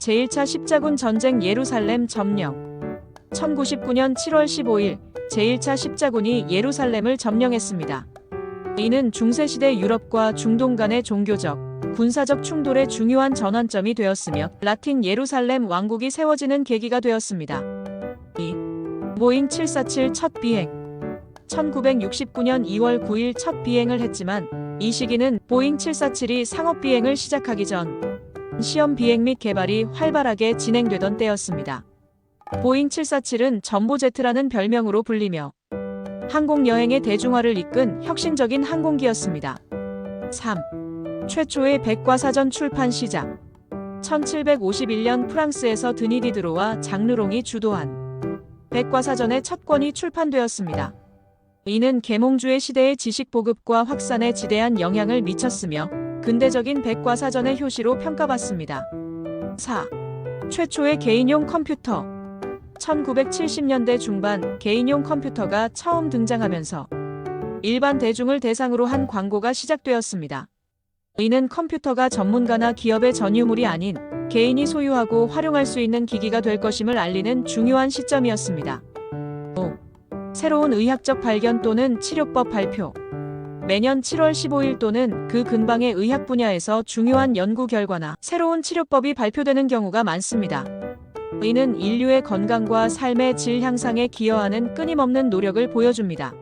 제1차 십자군 전쟁 예루살렘 점령 1099년 7월 15일 제1차 십자군이 예루살렘을 점령했습니다. 이는 중세시대 유럽과 중동 간의 종교적, 군사적 충돌의 중요한 전환점이 되었으며 라틴 예루살렘 왕국이 세워지는 계기가 되었습니다. 2. 보잉 747 첫 비행 1969년 2월 9일 첫 비행을 했지만 이 시기는 보잉 747이 상업 비행을 시작하기 전 시험 비행 및 개발이 활발하게 진행되던 때였습니다. 보잉 747은 전보제트라는 별명으로 불리며 항공 여행의 대중화를 이끈 혁신적인 항공기였습니다. 3. 최초의 백과사전 출판 시작 1751년 프랑스에서 드니 디 드로와 장르롱이 주도한 백과사전의 첫 권이 출판되었습니다. 이는 계몽주의 시대의 지식 보급과 확산에 지대한 영향을 미쳤으며 근대적인 백과사전의 효시로 평가받습니다. 4. 최초의 개인용 컴퓨터 1970년대 중반 개인용 컴퓨터가 처음 등장하면서 일반 대중을 대상으로 한 광고가 시작되었습니다. 이는 컴퓨터가 전문가나 기업의 전유물이 아닌 개인이 소유하고 활용할 수 있는 기기가 될 것임을 알리는 중요한 시점이었습니다. 5. 새로운 의학적 발견 또는 치료법 발표 매년 7월 15일 또는 그 근방의 의학 분야에서 중요한 연구 결과나 새로운 치료법이 발표되는 경우가 많습니다. 이는 인류의 건강과 삶의 질 향상에 기여하는 끊임없는 노력을 보여줍니다.